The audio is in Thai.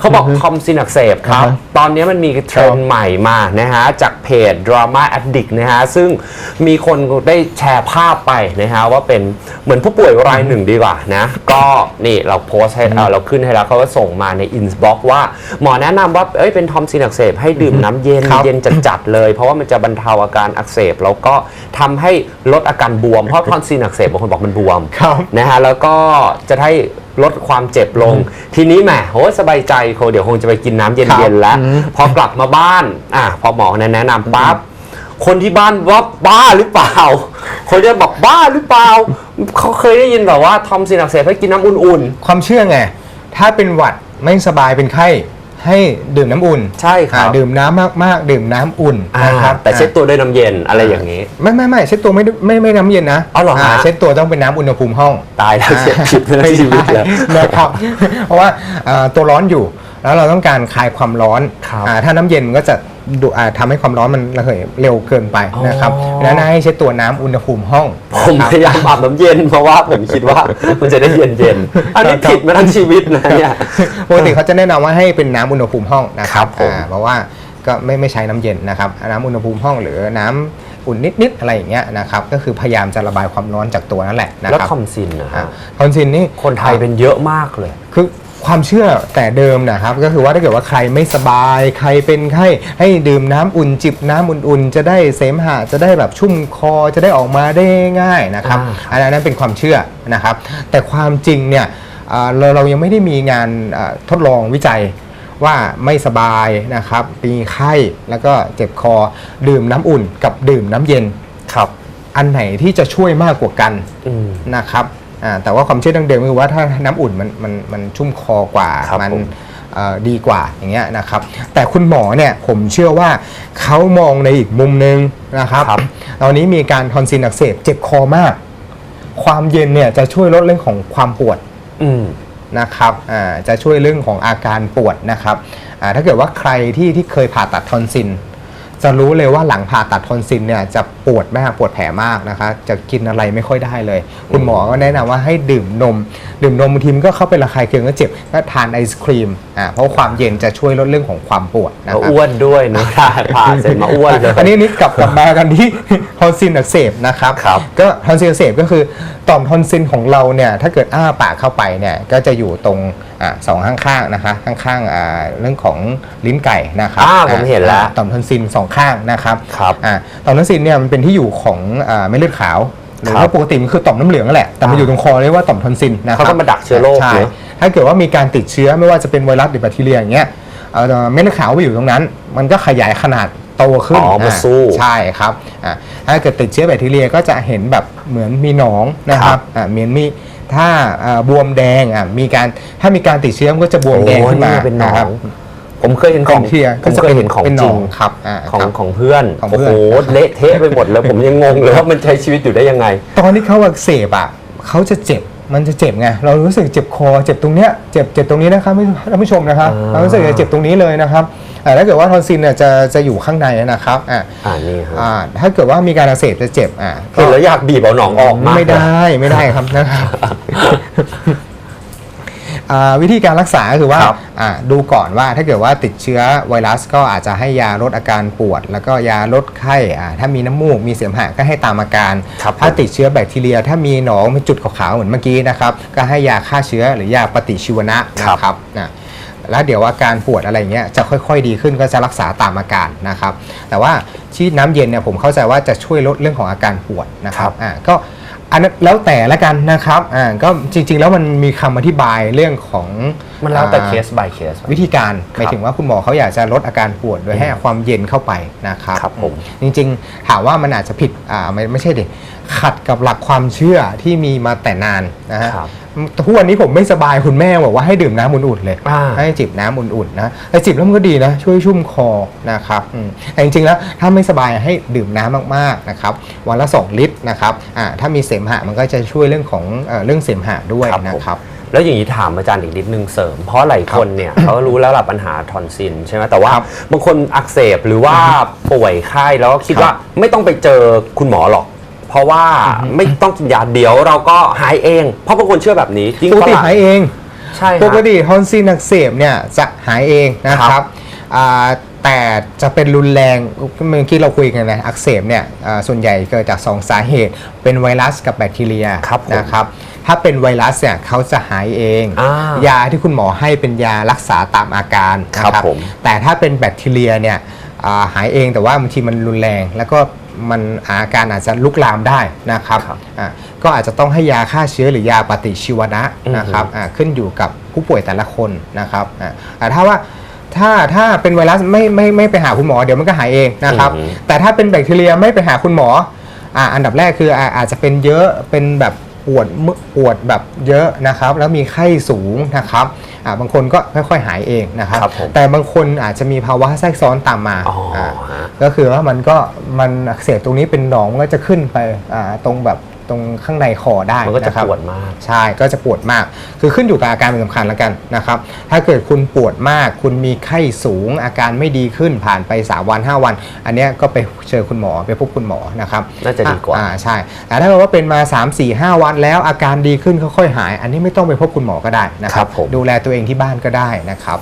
เขาบอกคอมซินอักเสบครับ อ่าฮะตอนนี้มันมีเทรนด์ใหม่มานะฮะ จากเพจ Drama Addict นะฮะ ซึ่งมีคนได้แชร์ภาพไปนะฮะ ว่าเป็นเหมือนผู้ป่วยรายหนึ่งดีกว่านะ ก็นี่เราโพสต์ให้เอ่อเราขึ้นให้แล้วเขาก็ส่งมาในอินบ็อกว่า หมอแนะนำว่าเอ้ยเป็นทอมซินอักเสบให้ดื่มน้ำเย็นครับ เย็นจัดๆเลย เพราะว่ามันจะบรรเทาอาการอักเสบแล้วก็ทำให้ลดอาการบวมเพราะทอนซิลอักเสบบางคนบอกมันบวม ครับ นะฮะแล้วก็จะให้ ลดความเจ็บลง ทีนี้แหมโหสบายใจคงเดี๋ยวคงจะไปกินน้ำเย็นๆแล้ว อืม พอกลับมาบ้านอะพอหมอแนะนำปั๊บคนที่บ้านว่าบ้าหรือเปล่า คนจะบอกบ้าหรือเปล่า เขาเคยได้ยินแบบว่าทอมซินอักเสบให้กินน้ำอุ่นความเชื่อไง ถ้าเป็นหวัดไม่สบายเป็นไข้ ให้ดื่มน้ำอุ่นใช่ครับ อ่าดื่มน้ำมากๆ ดื่มน้ำอุ่นๆอ่านะครับแต่เช็ดตัวด้วยน้ำเย็นอะไรอย่างนี้ ไม่ไม่ไม่เช็ดตัวไม่ได้ไม่ไม่น้ำเย็นนะอ๋อเหรอฮะ เช็ดตัวต้องเป็นน้ำอุณหภูมิห้องตายแล้วเสียผิดไปแล้วชีวิตแล้ว นะครับเพราะว่าอ่าตัวร้อนอยู่ แล้วเราต้องการคลายความร้อนครับอ่าถ้าน้ำเย็นมันก็จะดูอ่าทำให้ความร้อนมันระเหยเร็วเกินไปนะครับอ๋อดังนั้นให้เช็ดตัวน้ำอุณหภูมิห้อง ผมพยายามอาบน้ำเย็นเพราะว่าผมคิดว่ามันจะได้เย็นๆอันนี้ผิดมาทั้งชีวิตนะเนี่ยปกติเขาจะแนะนำว่าให้เป็นน้ำอุณหภูมิห้องนะคครัรับบผมอ่าเพราะว่าก็ไม่ไม่ใช้น้ำเย็นนะครับน้ำอุณหภูมิห้องหรือน้ำอุ่นนิดๆอะไรอย่างเงี้ยนะครับก็คือพยายามจะระบายความร้อนจากตัวนั่นแหละนะแล้วครับทอมซินนะอ่าฮะทอนซินนี่คนไทยเป็นเยอะมากเลยคือ ความเชื่อแต่เดิมนะครับ ก็คือว่าถ้าเกิดว่าใครไม่สบาย ใครเป็นไข้ให้ดื่มน้ำอุ่นจิบน้ำอุ่นๆ จะได้เสมหะจะได้แบบชุ่มคอจะได้ออกมาได้ง่ายนะครับอ่าอันนั้นเป็นความเชื่อนะครับ แต่ความจริงเนี่ยอ่าเราเรายังไม่ได้มีงานอ่าทดลองวิจัยว่าไม่สบายนะครับมีไข้แล้วก็เจ็บคอดื่มน้ำอุ่นกับดื่มน้ำเย็นครับ อันไหนที่จะช่วยมากกว่ากันอืมนะครับ อ่าแต่ว่าความเชื่อดั้งเดิมคือว่าถ้าน้ำอุ่นมันมันมันชุ่มคอกว่าครับมันผม เอ่อดีกว่าอย่างเงี้ยนะครับ แต่คุณหมอเนี่ยผมเชื่อว่าเขามองในอีกมุมนึงนะครับครับ ตอนนี้มีการทอนซิลอักเสบเจ็บคอมาก ความเย็นเนี่ยจะช่วยลดเรื่องของความปวด อืม นะครับอ่าจะช่วยเรื่องของอาการปวดนะครับอ่าถ้าเกิดว่าใครที่ที่เคยผ่าตัดทอนซิล จะรู้เลยว่าหลังผ่าตัดทอนซิลเนี่ยจะปวดมากปวดแผลมากนะคะ จะกินอะไรไม่ค่อยได้เลย คุณหมอก็แนะนำว่าให้ดื่มนม ดื่มนมบางทีมันก็เข้าไประคายเคืองก็เจ็บก็ทานไอศครีมอ่าเพราะความเย็นจะช่วยลดเรื่องของความปวดนะแล้วครับอ้วนด้วยนะผ่าเสร็จมาอ้วนเลยอันนี้นี่กลับกลับมากันที่ทอนซิลอักเสบนะครับครับก็ทอนซิลอักเสบก็คือต่อมทอนซิลของเราเนี่ยถ้าเกิดอ้าปากเข้าไปเนี่ยก็จะอยู่ตรง อ่าสองข้างๆนะคะข้างๆอ่าเรื่องของลิ้นไก่นะครับอ่าผมเห็นแล้ว ต่อมทอนซิลสองข้างนะครับครับอ่าต่อมทอนซิลเนี่ยมันเป็นที่อยู่ของอ่าเม็ดเลือดขาวหรือครัว่าบปกติมันคือต่อมน้ำเหลืองนั่นแหละแต่มันอ่าอยู่ตรงคอเรียกว่าต่อมทอนซิลนะครับเขาก็มาดักเชื้อโรคใช่เนอะถ้าเกิดว่ามีการติดเชื้อไม่ว่าจะเป็นไวรัสหรือแบคทีเรียอย่างเงี้ยเอ่อเม็ดเลือดขาวไปอยู่ตรงนั้น มันก็ขยายขนาดโตขึ้นอ๋อมาสู้อ่าใช่ครับอ่าถ้าเกิดติดเชื้อแบคทีเรียก็จะเห็นแบบเหมือนมีหนองนะคครัรับบอ่าเหมือนมี ถ้าอ่าบวมแดงอะมีการถ้ามีการติดเชื้อมันก็จะบวมแดงขึ้นมาโอ้ยเป็นหนอครับงผมเคยเห็นของแบคทีเรียผมเคยเห็นของเป็นหนจริองงครับอ่าของครับของเพื่อนของโอ้เพื่โหอนเละเทะไปหมดเลยผมยังงงเลยว่ามันใช้ชีวิตอยู่ได้ยังไง ตอนที่เขาอักเสบอะเขาจะเจ็บมันจะเจ็บไงเรารู้สึกเจ็บคอเจ็บตรงเนี้ยเจ็บเจ็บตรงนี้นะครับท่านผู้ชมนะครับอ่าเรารู้สึกจะเจ็บตรงนี้เลยนะครับ อ่าถ้าเกิดว่าทอนซิลเนี่ยจะจะอยู่ข้างในนะครับอ่าอ่านี่ฮะอ่าถ้าเกิดว่ามีการอักเสบจะเจ็บอ่าเห็นแล้วอยากบีบเอาหนองออกมากไม่ได้ไม่ได้ครับนะครับอ่าวิธีการรักษาก็คือว่าครับอ่าดูก่อนว่าถ้าเกิดว่าติดเชื้อไวรัสก็อาจจะให้ยาลดอาการปวด แล้วก็ยาลดไข้อ่าถ้ามีน้ำมูกมีเสมหะก็ให้ตามอาการ ครับถ้าติดเชื้อแบคทีเรีย ถ้ามีหนองเป็นจุดขาวๆเหมือนเมื่อกี้นะครับ ก็ให้ยาฆ่าเชื้อหรือยาปฏิชีวนะนะครับนะ แล้วเดี๋ยวอาการปวดอะไรเงี้ยจะค่อยๆ ดีขึ้นก็จะรักษาตามอาการนะครับ แต่ว่าที่น้ำเย็นเนี่ยผมเข้าใจว่าจะช่วยลดเรื่องของอาการปวดนะครับอ่าก็อันนั้นแล้วแต่ละกันนะครับอ่าก็จริง ๆ แล้วมันมีคำอธิบายเรื่องของมันแล้วแต่อ่าเคส by เคสวิธีการหครับมายถึงว่าคุณหมอเขาอยากจะลดอาการปวดโดยให้ความเย็นเข้าไปนะครับครับผมจริง ๆ ถามว่ามันอาจจะผิดอ่าไม่ไม่ใช่ดิขัดกับหลักความเชื่อที่มีมาแต่นานนะฮะ ครับทุกวันนี้ผมไม่สบายคุณแม่บอกว่าให้ดื่มน้ำอุ่นๆเลย อ่า ให้จิบน้ำอุ่นๆนะแต่จิบแล้วมันก็ดีนะช่วยชุ่มคอนะครับอืมแต่จริงๆแล้วถ้าไม่สบายให้ดื่มน้ำมากๆนะครับวันละ 2 ลิตรนะครับอ่าถ้ามีเสมหะมันก็จะช่วยเรื่องของเอ่อเรื่องเสมหะด้วยครับผม นะครับ แล้วอย่างนี้ถามอาจารย์อีกนิดนึงเสริม เพราะหลายคนเนี่ย เขาก็รู้แล้วล่ะปัญหาทอนซิลใช่ไหมแต่ว่าครับบางคนอักเสบหรือว่าป่วยไข้แล้วก็คิดครับว่าไม่ต้องไปเจอคุณหมอหรอก เพราะว่าไม่ต้องกินยาเดี๋ยวเราก็หายเอง เพราะบางคนเชื่อแบบนี้ยิ่งปกฝติรั่งหายเองใใช่ฮะปกติทอนซิลอักเสบเนี่ยจะหายเองนะคครัรับบอ่าแต่จะเป็นรุนแรงเมื่อกี้เราคุยกันนะอักเสบเนี่ยอ่าส่วนใหญ่เกิดจากสองสาเหตุ เป็นไวรัสกับแบคทีเรียครับผมนะครับถ้าเป็นไวรัสเนี่ยเขาจะหายเองอ่ายาที่คุณหมอให้เป็นยารักษาตามอาการนะครับผมแต่ถ้าเป็นแบคทีเรียเนี่ยอ่าหายเองแต่ว่าบางทีมันรุนแรงแล้วก็ มันอาการอาจจะลุกลามได้นะครับครับอ่าก็อาจจะต้องให้ยาฆ่าเชื้อหรือยาปฏิชีวนะนะครับอ่าขึ้นอยู่กับผู้ป่วยแต่ละคนนะครับอ่าอ่าถ้าว่าถ้าถ้าเป็นไวรัสไม่ไม่ไม่ไปหาคุณหมอเดี๋ยวมันก็หายเองนะครับอืมแต่ถ้าเป็นแบคทีเรียไม่ไปหาคุณหมออ่าอันดับแรกคืออ่าอาจจะเป็นเยอะเป็นแบบ ปวดมึปวดแบบเยอะนะครับ แล้วมีไข้สูงนะครับอ่าบางคนก็ค่อยๆหายเองนะครับครับผมแต่บางคนอาจจะมีภาวะแทรกซ้อนตามมาอ๋ออ่าฮะก็คือว่ามันก็มันอักเสบตรงนี้เป็นหนองมันก็จะขึ้นไปอ่าตรงแบบ ตรงข้างในคอได้มันก็จะนะครับปวดมาก ใช่ก็จะปวดมาก คือขึ้นอยู่กับอาการเป็นสำคัญแล้วกันนะครับ ถ้าเกิดคุณปวดมาก คุณมีไข้สูง อาการไม่ดีขึ้นผ่านไป3วัน 5 วัน อันเนี้ยก็ไปเจอคุณหมอไปพบคุณหมอนะครับน่าจะดีกว่า อ่าใช่แต่ถ้าเกิดว่าเป็นมา 3 4 5 วันแล้วอาการดีขึ้นค่อยๆหาย อันนี้ไม่ต้องไปพบคุณหมอก็ได้นะคครัรับบผม ดูแลตัวเองที่บ้านก็ได้นะครับ